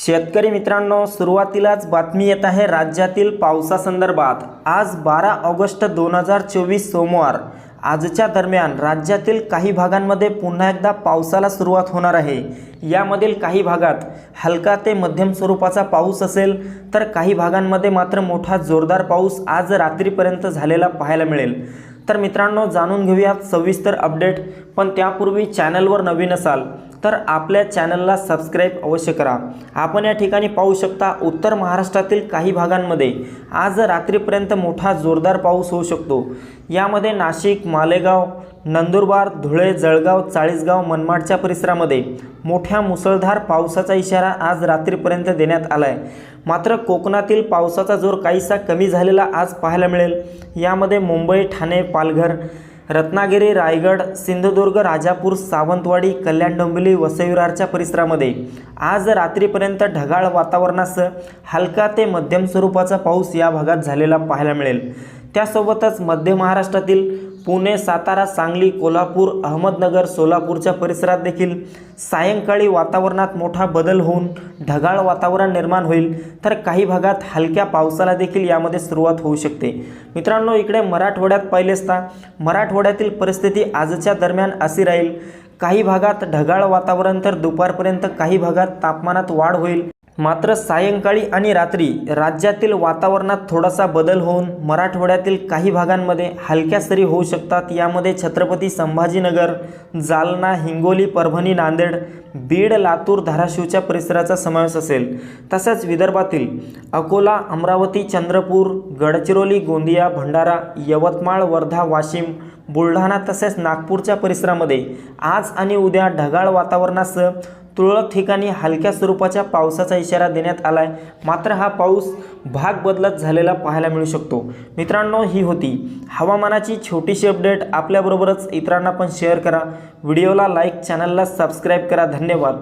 शेतकरी मित्रांनो सुरुवातीलाच बातमी येत आहे राज्यातील पावसासंदर्भात. आज बारा ऑगस्ट दोन हजार चोवीस सोमवार. आजच्या दरम्यान राज्यातील काही भागांमध्ये पुन्हा एकदा पावसाला सुरुवात होणार आहे. यामधील काही भागात हलका ते मध्यम स्वरूपाचा पाऊस असेल तर काही भागांमध्ये मात्र मोठा जोरदार पाऊस आज रात्रीपर्यंत झालेला पाहायला मिळेल. तर मित्रांनो जाणून घेऊयात सविस्तर अपडेट पण त्यापूर्वी चॅनलवर नवीन असाल तर आपल्या चॅनलला सबस्क्राईब अवश्य करा. आपण या ठिकाणी पाहू शकता उत्तर महाराष्ट्रातील काही भागांमध्ये आज रात्रीपर्यंत मोठा जोरदार पाऊस होऊ शकतो. यामध्ये नाशिक मालेगाव नंदुरबार धुळे जळगाव चाळीसगाव मनमाडच्या परिसरामध्ये मोठ्या मुसळधार पावसाचा इशारा आज रात्रीपर्यंत देण्यात आला आहे मात्र कोकणातील पावसाचा जोर काहीसा कमी झालेला आज पाहायला मिळेल. यामध्ये मुंबई ठाणे पालघर रत्नागिरी रायगड सिंधुदुर्ग राजापूर सावंतवाडी कल्याण डोंबिवली वसईविरारच्या परिसरामध्ये आज रात्रीपर्यंत ढगाळ वातावरणासह हलका ते मध्यम स्वरूपाचा पाऊस या भागात झालेला पाहायला मिळेल. त्यासोबतच मध्य महाराष्ट्रातील पुणे सातारा सांगली कोल्हापूर अहमदनगर सोलापूरच्या परिसरात देखील सायंकाळी वातावरणात मोठा बदल होऊन ढगाळ वातावरण निर्माण होईल. तर काही भागात हलक्या पावसाला देखील यामध्ये सुरुवात होऊ शकते. मित्रांनो इकडे मराठवाड्यात पाहिले असता मराठवाड्यातील परिस्थिती आजच्या दरम्यान अशी राहील. काही भागात ढगाळ वातावरण तर दुपारपर्यंत काही भागात तापमानात वाढ होईल. मात्र सायंकाळी आणि रात्री राज्यातील वातावरणात थोडासा बदल होऊन मराठवाड्यातील काही भागांमध्ये हलक्या सरी होऊ शकतात. यामध्ये छत्रपती संभाजीनगर जालना हिंगोली परभणी नांदेड बीड लातूर धाराशिवच्या परिसराचा समावेश असेल. तसेच विदर्भातील अकोला अमरावती चंद्रपूर गडचिरोली गोंदिया भंडारा यवतमाळ वर्धा वाशिम बुलढाणा तसेच नागपूरच्या परिसरामध्ये आज आणि उद्या ढगाळ वातावरणासह तुरळक ठिकाणी हलक्या स्वरूपाच्या पावसाचा इशारा देण्यात आला आहे मात्र हा पाऊस भाग बदलत झालेला पाहायला मिळू शकतो. मित्रांनो ही होती हवामानाची छोटीशी अपडेट. आपल्याबरोबरच इतरांना पण शेअर करा. व्हिडिओला लाईक चॅनलला सबस्क्राईब करा. धन्यवाद.